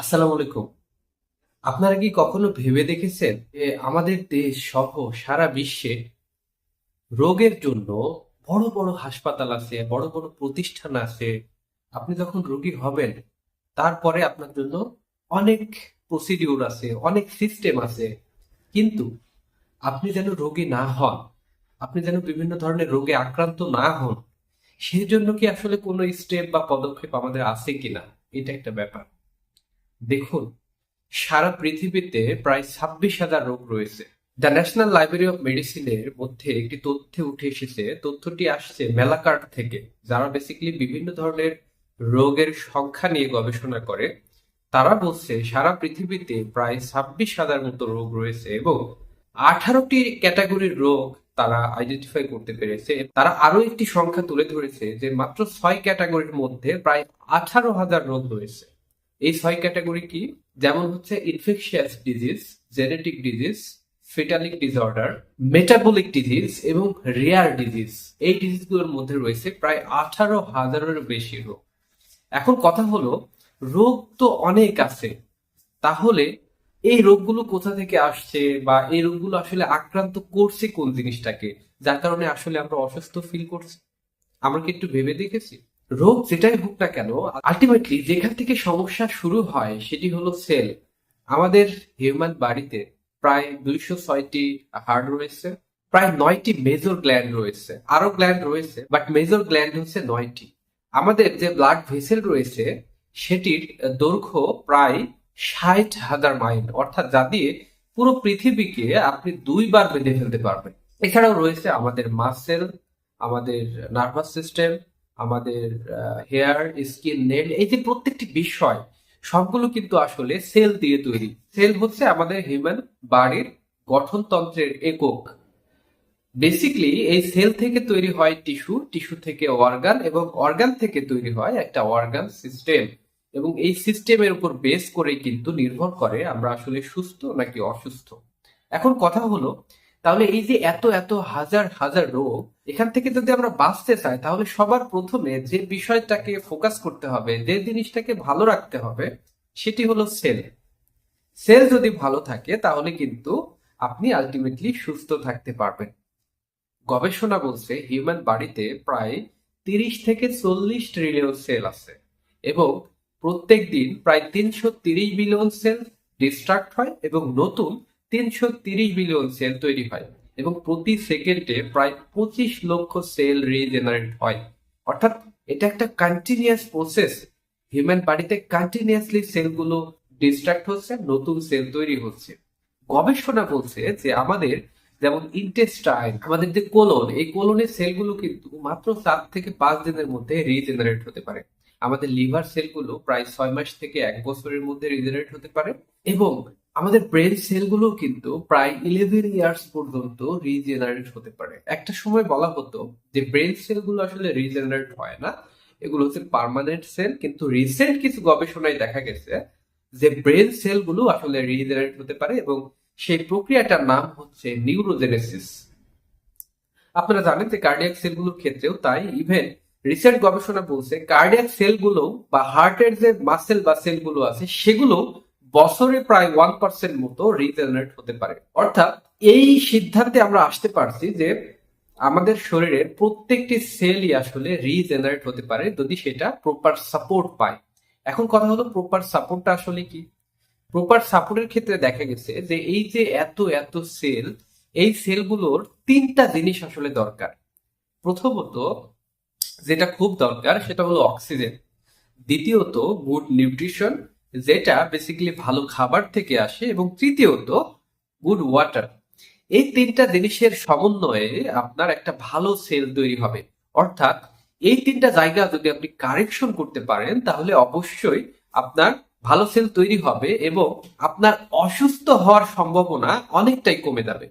আসসালামু আলাইকুম। আপনারা কি কখনো ভেবে দেখেছেন যে আমাদের দেশ সহ সারা বিশ্বে রোগের জন্য বড় বড় হাসপাতাল আছে, বড় বড় প্রতিষ্ঠান আছে? আপনি যখন রোগী হবেন, তারপরে আপনার জন্য অনেক প্রসিডিউর আছে, অনেক সিস্টেম আছে। কিন্তু আপনি যেন রোগী না হন, আপনি যেন বিভিন্ন ধরনের রোগে আক্রান্ত না হন সেই জন্য কি আসলে কোনো স্টেপ বা পদক্ষেপ আমাদের আছে কিনা? এটা একটা ব্যাপার। দেখুন, সারা পৃথিবীতে প্রায় ছাব্বিশ হাজার রোগ রয়েছে। দ্য ন্যাশনাল লাইব্রেরি অফ মেডিসিনের মধ্যে একটি তথ্যে উঠে এসেছে, তথ্যটি আসছে মেলাকার্ট থেকে, যারা বেসিক্যালি বিভিন্ন ধরনের রোগের সংখ্যা নিয়ে গবেষণা করে। তারা বলছে, সারা পৃথিবীতে প্রায় ছাব্বিশ হাজার মতো রোগ রয়েছে এবং আঠারোটি ক্যাটাগরির রোগ তারা আইডেন্টিফাই করতে পেরেছে। তারা আরও একটি সংখ্যা তুলে ধরেছে যে মাত্র ছয় ক্যাটাগরির মধ্যে প্রায় আঠারো হাজার রোগ রয়েছে। এই ছয় ক্যাটাগরি কি? যেমন হচ্ছে ইনফেকশিয়াস ডিজিজ জেনেটিক ডিজিজ ফেটালিক ডিসঅর্ডার মেটাবলিক ডিজিজ এবং রেয়ার ডিজিজ এই ডিজিজগুলোর মধ্যে রয়েছে প্রায় আঠারো হাজারের বেশি রোগ। এখন কথা হলো, রোগ তো অনেক আছে। তাহলে এই রোগগুলো কোথা থেকে আসছে বা এই রোগগুলো আসলে আক্রান্ত করছে কোন জিনিসটাকে? যার কারণে আসলে আমরা অসুস্থ ফিল করছি। আমরা কি একটু ভেবে দেখেছি? রোগ যেটাই হোক না কেন আলটিমেটলি যেখান থেকে সমস্যা শুরু হয় সেটি হলো সেল। আমাদের হিউম্যান বাড়িতে প্রায় দুইশো ছয়টি হার্ট রয়েছে, প্রায় নয়টি মেজর গ্ল্যান্ড রয়েছে। আরও গ্ল্যান্ড রয়েছে বাট মেজর গ্ল্যান্ড হচ্ছে নয়টি। আমাদের যে ব্লাড ভেসেল রয়েছে, সেটির দৈর্ঘ্য প্রায় ষাট হাজার মাইল অর্থাৎ যা দিয়ে পুরো পৃথিবীকে আপনি দুইবার বেঁধে ফেলতে পারবেন। এছাড়াও রয়েছে আমাদের মাসেল আমাদের নার্ভাস সিস্টেম আমাদের হেয়ার স্কিন নেল এই যে প্রত্যেকটি বিষয়, সবগুলো কিন্তু আসলে সেল দিয়ে তৈরি। সেল হচ্ছে আমাদের হিউম্যান বাড়ির গঠনতন্ত্রের একক। বেসিকলি এই সেল থেকে তৈরি হয় টিস্যু টিস্যু থেকে অর্গান এবং অর্গান থেকে তৈরি হয় একটা অর্গান সিস্টেম এবং এই সিস্টেমের উপর বেস করে কিন্তু নির্ভর করে আমরা আসলে সুস্থ নাকি অসুস্থ। এখন কথা হলো তাহলে এই যে এত এত হাজার হাজার রোগ, এখান থেকে যদি আমরা বাঁচতে চাই, তাহলে সবার প্রথমে যে বিষয়টাকে ফোকাস করতে হবে, যে জিনিসটাকে ভালো রাখতে হবে, সেটি হলো সেল সেল যদি ভালো থাকে, তাহলে কিন্তু আপনি আলটিমেটলি সুস্থ থাকতে পারবেন। গবেষণা বলছে হিউম্যান বাড়িতে প্রায় তিরিশ থেকে চল্লিশ ট্রিলিয়ন সেল আছে এবং প্রত্যেক দিন প্রায় তিনশো তিরিশ বিলিয়ন সেল ডিস্ট্রাক্ট হয় এবং নতুন তিনশো তিরিশ বিলিয়ন সেল তৈরি হয় এবং প্রতি সেকেন্ডে প্রায় পঁচিশ লক্ষ সেল রিজেনারেট হয়। অর্থাৎ এটা একটা কন্টিনিউয়াস প্রসেস হিউম্যান বাড়িতে কন্টিনিউয়াসলি সেলগুলো ডিস্ট্রাক্ট হচ্ছে, নতুন সেল তৈরি হচ্ছে। গবেষণা বলছে যে আমাদের যেমন ইন্টেস্টাইন আমাদের যে কোলন এই কোলনের সেলগুলো কিন্তু মাত্র চার থেকে পাঁচ দিনের মধ্যে রিজেনারেট হতে পারে। আমাদের লিভার সেলগুলো প্রায় ছয় মাস থেকে এক বছরের মধ্যে রিজেনারেট হতে পারে এবং আমাদের ব্রেন সেলগুলো কিন্তু প্রায় ইলেভেন ইয়ার্স পর্যন্ত রিজেনারেট হতে পারে। একটা সময় বলা হতো যে ব্রেন সেলগুলো আসলে রিজেনারেট হয় না, এগুলো হচ্ছে পার্মানেন্ট সেল কিন্তু রিসেন্ট কিছু গবেষণায় দেখা গেছে যে ব্রেন সেলগুলো আসলে রিজেনারেট হতে পারে এবং সেই প্রক্রিয়াটার নাম হচ্ছে নিউরোজেনেসিস আপনারা জানেন যে কার্ডিয়াক সেলগুলোর ক্ষেত্রেও তাই ইভেন রিসেন্ট গবেষণা বলছে কার্ডিয়াক সেলগুলো বা হার্টের যে মাসেল বা সেলগুলো আছে, সেগুলো বছরে প্রায় ওয়ান পার্সেন্ট মতো রিজেনারেট হতে পারে। অর্থাৎ এই সিদ্ধান্তে আমরা আসতে পারছি যে আমাদের শরীরের প্রত্যেকটি সেলই আসলে রিজেনারেট হতে পারে যদি সেটা প্রপার সাপোর্ট পায়। এখন কথা হলো প্রপার সাপোর্টটা আসলে কি? প্রপার সাপোর্টের ক্ষেত্রে দেখা গেছে যে এই যে এত এত সেল এই সেলগুলোর তিনটা জিনিস আসলে দরকার। প্রথমত যেটা খুব দরকার সেটা হলো অক্সিজেন দ্বিতীয়ত গুড নিউট্রিশন যেটা বেসিক্যালি ভালো খাবার থেকে আসে এবং তৃতীয়ত গুড ওয়াটার এই তিনটা জিনিসের সমন্বয়ে আপনার একটা ভালো সেল তৈরি হবে। অর্থাৎ এই তিনটা জায়গা যদি আপনি কারেকশন করতে পারেন, তাহলে অবশ্যই আপনার ভালো সেল তৈরি হবে এবং আপনার অসুস্থ হওয়ার সম্ভাবনা অনেকটাই কমে যাবে।